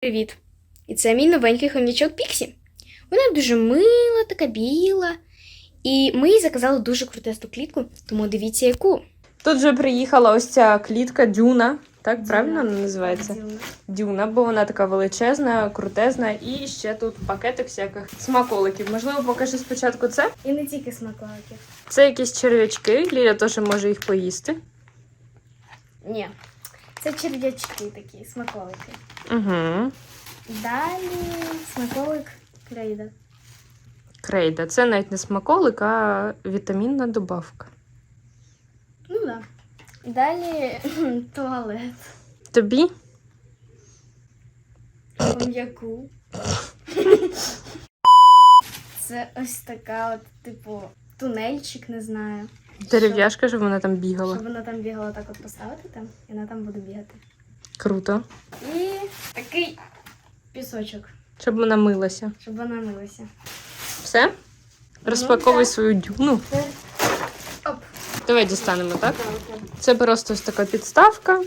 Привіт! І це мій новенький хом'ячок Піксі. Вона дуже мила, така біла. І ми їй заказали дуже крутесту клітку, тому дивіться яку. Тут вже приїхала ось ця клітка Дюна. Так правильно вона називається? Дюна, бо вона така величезна, крутезна, і ще тут пакетик всяких смаколиків. Можливо, покажи спочатку це. І не тільки смаколики. Це якісь черв'ячки. Ліля теж може їх поїсти. Ні. Це черв'ячки такі, смаколики. Угу. Далі смаколик крейда. Крейда. Це навіть не смаколик, а вітамінна добавка. Ну так. Да. Далі туалет. Тобі? Хом'яку. Це ось така от, типу, тунельчик, не знаю. Дерев'яшка, щоб вона там бігала. Щоб вона там бігала так от поставити там, і вона там буде бігати. Круто. І такий пісочок, Щоб вона милася. щоб вона милася. Все? Розпаковуй так. свою дюну. Оп. Давай дістанемо, так. Це просто ось така підставка,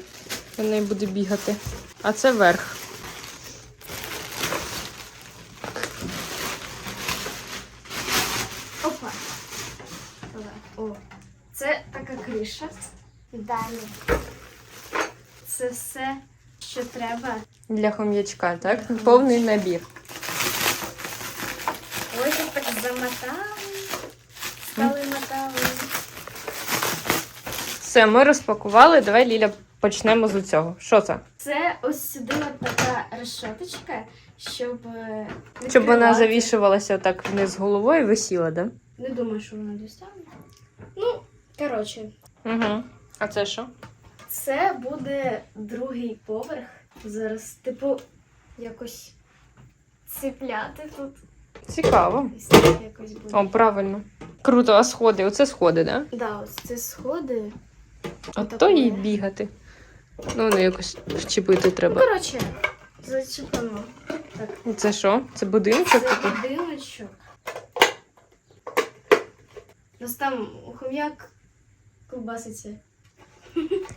в неї буде бігати. А це верх. Опа. Давай. О. Це така криша. Далі. Це все, що треба. Для хом'ячка, так? Повний набір. Ось тут так замотали. Стали мотали. Все, ми розпакували. Давай, Ліля, почнемо з цього. Що це? Це ось сюди от така решеточка, щоб. е, Щоб вона відкривати. завішувалася так вниз головою і висіла, да? Не думаю, що вона дістане. Ну, коротше, Угу. А це що? це буде другий поверх. Зараз, типу, якось цепляти тут. Цікаво. Ось так якось буде. О, правильно. Круто, а сходи? Оце сходи, да? Да, ось це сходи. Отакої. то і бігати. Ну, ну якось вчепити Ну, треба. коротше, зачіпано. Так, Це що? Це будиночок це такий? будиночок. Ось там хом'як ковбаситься.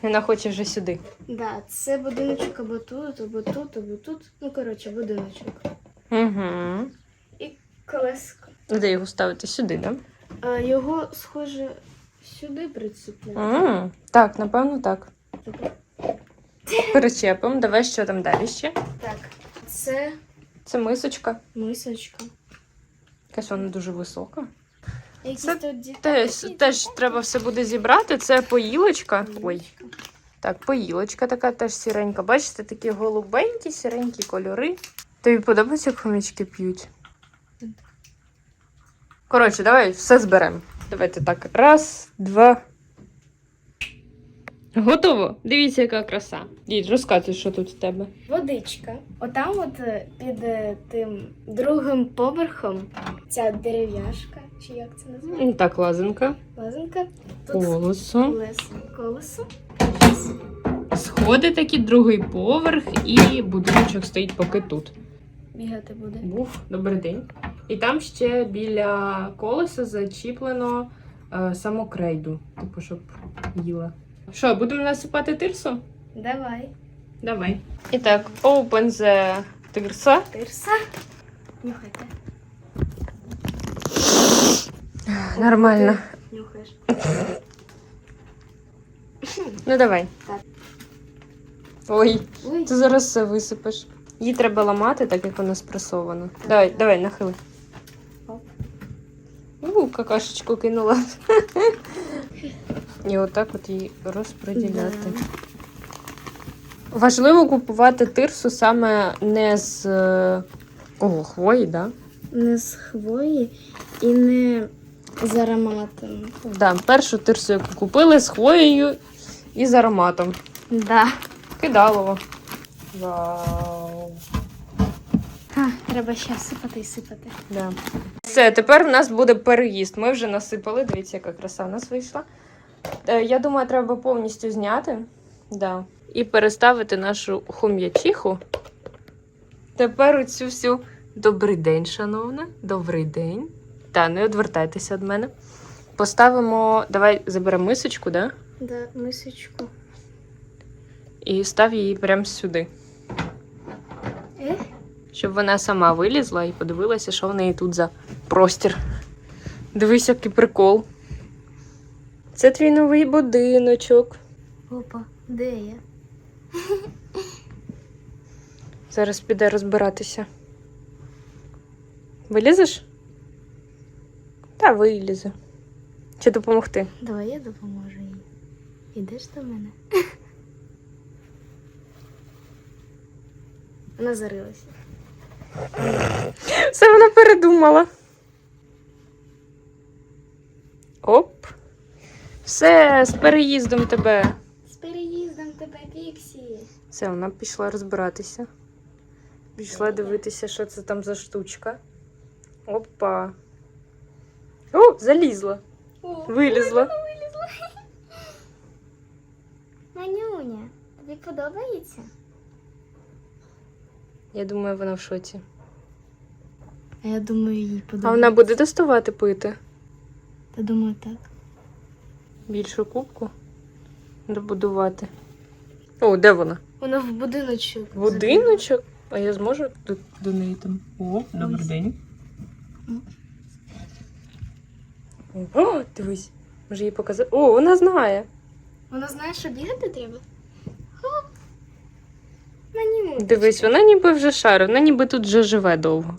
Вона хоче вже сюди. Да, це будиночок або тут, або тут, або тут. Ну, коротше, будиночок. Угу. І колеско. Де його ставити? Сюди, да? А його, схоже, сюди прицепляти. М, Так, напевно, так. Так. Перечепимо. Давай що там далі ще. Так, це Це мисочка. мисочка. Якась вона дуже висока. Якісь Це тут. Теж, теж треба все буде зібрати. Це поїлочка. Ой, так, поїлочка така теж сіренька. Бачите, такі голубенькі, сіренькі кольори. Тобі подобається, як хомячки п'ють? Коротше, давай все зберемо. Давайте так. Раз, два. Готово. Дивіться, яка краса. Дід, розказуй, що тут в тебе. Водичка. Отам, от е, під е, тим другим поверхом, ця дерев'яшка, чи як це називається? Так, лазенка. Тут Колесо. колесо. колесо. Сходи такі, другий поверх, і будиночок стоїть поки тут. Бігати буде. Був добрий день. І там ще біля колеса зачіплено е, самокрейду, типу, щоб їла. Що, будемо насипати тирсу? Давай. Давай. І так, open the тирса. Тирса. Нюхайте. Нормально. Нюхаєш. Ну давай. Так. Ой, Ой. ти зараз все висипеш. Її треба ламати, так як вона спресована. Давай, давай, нахили. Оп. У, какашечку кинула. І отак от її розподіляти. Да. Важливо купувати тирсу саме не з е, Ого, хвої, да? Не з хвої і не з ароматом. Да, першу тирсу, яку купили з хвоєю і з ароматом. Да. Кидалово. Вау. А, треба ще сипати і сипати. Да. Все, тепер в нас буде переїзд. Ми вже насипали. Дивіться, яка краса в нас вийшла. Е, Я думаю, треба повністю зняти. Да. І переставити нашу хом'ячиху. Тепер оцю всю. Добрий день, шановна. Добрий день. Та, не відвертайтеся від мене. Поставимо. Давай заберемо мисочку, да? Да, мисочку. І став її прямо сюди. Е? Щоб вона сама вилізла і подивилася, що в неї тут за простір. Дивись, який прикол. Це твій новий будиночок. Опа, де я? Зараз піде розбиратися. Вилізеш? Та вилізе. Чи допомогти? Давай я допоможу їй. Ідеш до мене? Вона зарилася. Все вона передумала. Оп. Все, з переїздом тебе. З переїздом тебе, Піксі. Все, вона пішла розбиратися. Пішла дивитися, що це там за штучка. Опа. О, залізла. О, Вилізла. вилізла. Манюня, тобі подобається? Я думаю, вона в шоці. А я думаю, їй подобається. А вона буде доставати пити. Та думаю, так. Більшу кубку. Добудувати. О, де вона? Вона в будиночок. Будиночок? А я зможу до, до неї там. О, добрий день. М. О, дивись. Може їй показати. О, вона знає. Вона знає, що бігати треба. О! Дивись, вона ніби вже шарить, вона ніби тут вже живе довго.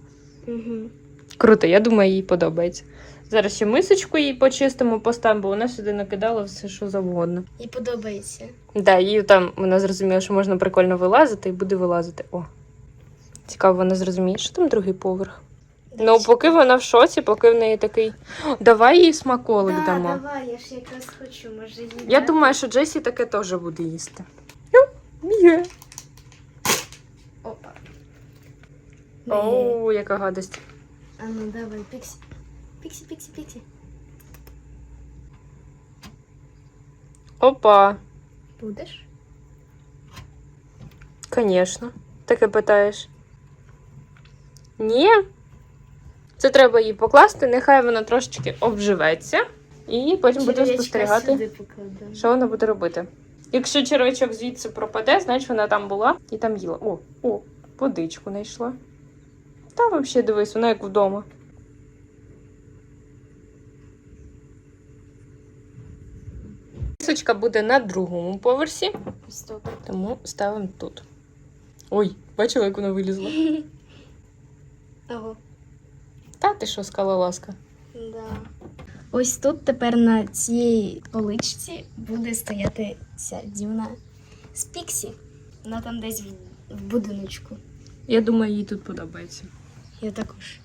Угу. Круто, я думаю, їй подобається. Зараз ще мисочку їй почистимо, поставимо, бо вона сюди накидала все, що завгодно. Їй подобається. Да, їй там вона зрозуміла, що можна прикольно вилазити і буде вилазити. О. Цікаво, вона зрозуміє, що там другий поверх. Ну, поки вона в шоці, поки в неї такий. Давай їй смаколик Да, дамо. давай, я ж якраз хочу, може їй. Я думаю, що Джесі таке теж буде їсти. Бігає. Опа. Ні. О, яка гадость. А ну давай, Піксі. Піксі, Піксі, Піксі. Опа, Будеш? звісно. Таке питаєш. Ні. Це треба їй покласти, нехай вона трошечки обживеться. І потім будемо спостерігати, що вона буде робити. Якщо червячок звідси пропаде, значить вона там була і там їла. О, о, водичку знайшла. Та взагалі дивись, вона як вдома. Мисочка буде на другому поверсі, тому ставимо тут. Ой, бачила, як вона вилізла. Ого. Та ти що, скалолазка? Да. Ось тут тепер на цій поличці буде стояти ця дівна з Піксі. Вона там десь в, в будиночку. Я думаю, їй тут подобається. Я також.